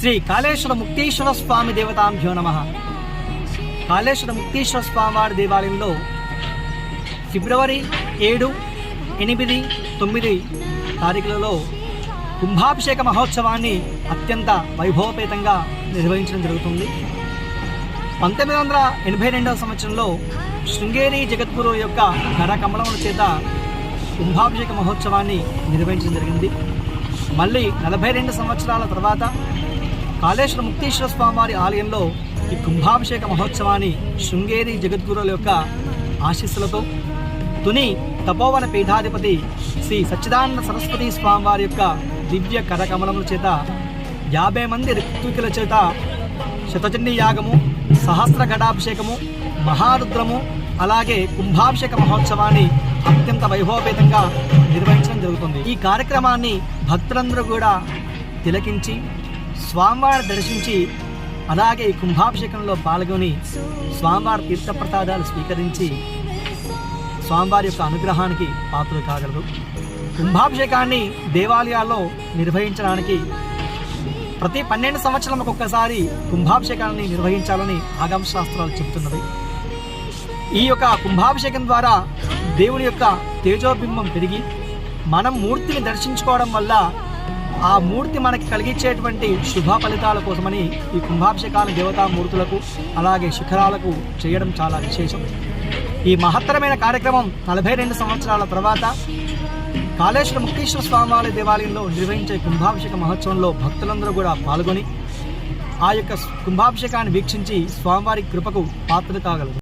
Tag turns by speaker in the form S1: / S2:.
S1: శ్రీ కాళేశ్వర ముక్తేశ్వర స్వామి దేవతాంభ్యో నమ. కాళేశ్వర ముక్తేశ్వర స్వామివారి దేవాలయంలో ఫిబ్రవరి ఏడు ఎనిమిది తొమ్మిది తారీఖులలో కుంభాభిషేక మహోత్సవాన్ని అత్యంత వైభవపేతంగా నిర్వహించడం జరుగుతుంది. పంతొమ్మిది వందల ఎనభై రెండవ సంవత్సరంలో శృంగేరి జగద్గురు యొక్క నరకమలముల చేత కుంభాభిషేక మహోత్సవాన్ని నిర్వహించడం జరిగింది. మళ్ళీ నలభై రెండు సంవత్సరాల తర్వాత కాళేశ్వర ముక్తేశ్వర స్వామివారి ఆలయంలో ఈ కుంభాభిషేక మహోత్సవాన్ని శృంగేరి జగద్గురుల యొక్క ఆశీస్సులతో తుని తపోవన పీఠాధిపతి శ్రీ సచ్చిదానంద సరస్వతి స్వామివారి యొక్క దివ్య కరకమలముల చేత యాభై మంది ఋత్వికుల చేత శతచండీ యాగము సహస్ర ఘటాభిషేకము మహారుద్రము అలాగే కుంభాభిషేక మహోత్సవాన్ని అత్యంత వైభవపేతంగా నిర్వహించడం జరుగుతుంది. ఈ కార్యక్రమాన్ని భక్తులందరూ కూడా తిలకించి స్వామివారి దర్శించి అలాగే కుంభాభిషేకంలో పాల్గొని స్వామివారి తీర్థప్రసాదాలు స్వీకరించి స్వామివారి యొక్క అనుగ్రహానికి పాత్రలు కాగలరు. కుంభాభిషేకాన్ని దేవాలయాల్లో నిర్వహించడానికి ప్రతి పన్నెండు సంవత్సరాలకు ఒక్కసారి కుంభాభిషేకాన్ని నిర్వహించాలని ఆగమ శాస్త్రాలు చెబుతున్నవి. ఈ యొక్క కుంభాభిషేకం ద్వారా దేవుని యొక్క తేజోబింబం పెరిగి మనం మూర్తిని దర్శించుకోవడం వల్ల ఆ మూర్తి మనకి కలిగించేటువంటి శుభ ఫలితాల కోసమని ఈ కుంభాభిషేకాల దేవతా మూర్తులకు అలాగే శిఖరాలకు చేయడం చాలా విశేషం. ఈ మహత్తరమైన కార్యక్రమం నలభై రెండు సంవత్సరాల తర్వాత కాళేశ్వర ముక్తేశ్వర స్వామివారి దేవాలయంలో నిర్వహించే కుంభాభిషేక మహోత్సవంలో భక్తులందరూ కూడా పాల్గొని ఆ యొక్క కుంభాభిషేకాన్ని వీక్షించి స్వామివారి కృపకు పాత్రలు కాగలరు.